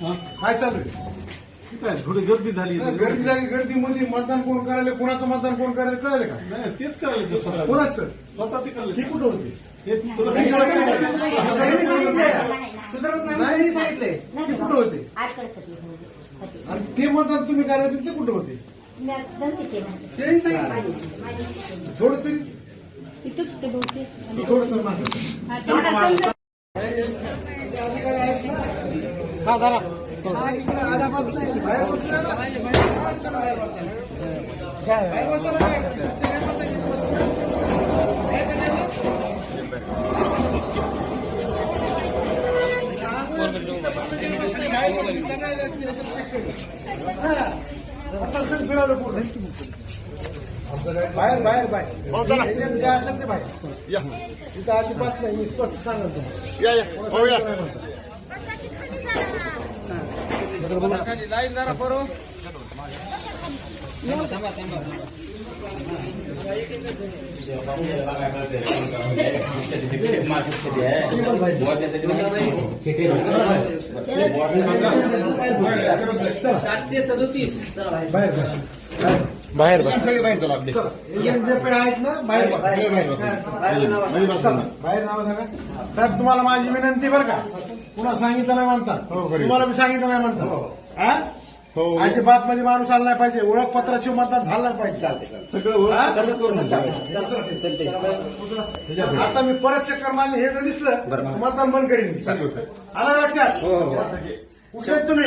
हा? काय चालू आहे? काय थोडी गर्दी झाली गर्दी झाली गर्दीमध्ये मतदान कोण करायला कोणाचं मतदान कोण करायला कळलं का? नाही तेच. कोणाचं? ही करायचं कुठं होती? हे नाही, सांगितलंय. ती कुठं होते? आणि ते मतदान तुम्ही करायला होते? ते कुठं होते सांगितलं. थोडं तरी इथंच ते बहुतेक. थोडस मागे हा, तेवढा समजा. बाहेर बसले ना. बाहेर बसा ना. हा. आता सण फिरायला पुढे. बाहेर बाहेर बाहेर एजंट जे असेल ते बाहेर या. तिथं अजिबात नाही मी स्पष्ट सांगाल तुम्हाला या या. हो या. सातशे सदोतीस बाहेर बाहेर बाहेर बस. सगळे बाहेर चला आपले. आहेत ना बाहेर बसा. सगळे बाहेर बसा. बाहेर नाव सांगा. साहेब तुम्हाला माझी विनंती बरं का? पुन्हा सांगितलं नाही म्हणता हो, खरी. तुम्हाला मी सांगितलं नाही म्हणता हा? हो? अजिबात मध्ये माणूस आला नाही पाहिजे. ओळखपत्राची मतदान झालं नाही पाहिजे. सगळं हा? आता मी परत चक्कर मारली. हे जर दिसलं तर मतदान बंद करीन मी. चालेल, चालेल. आला लक्षात? कुठे आहेत तुम्ही.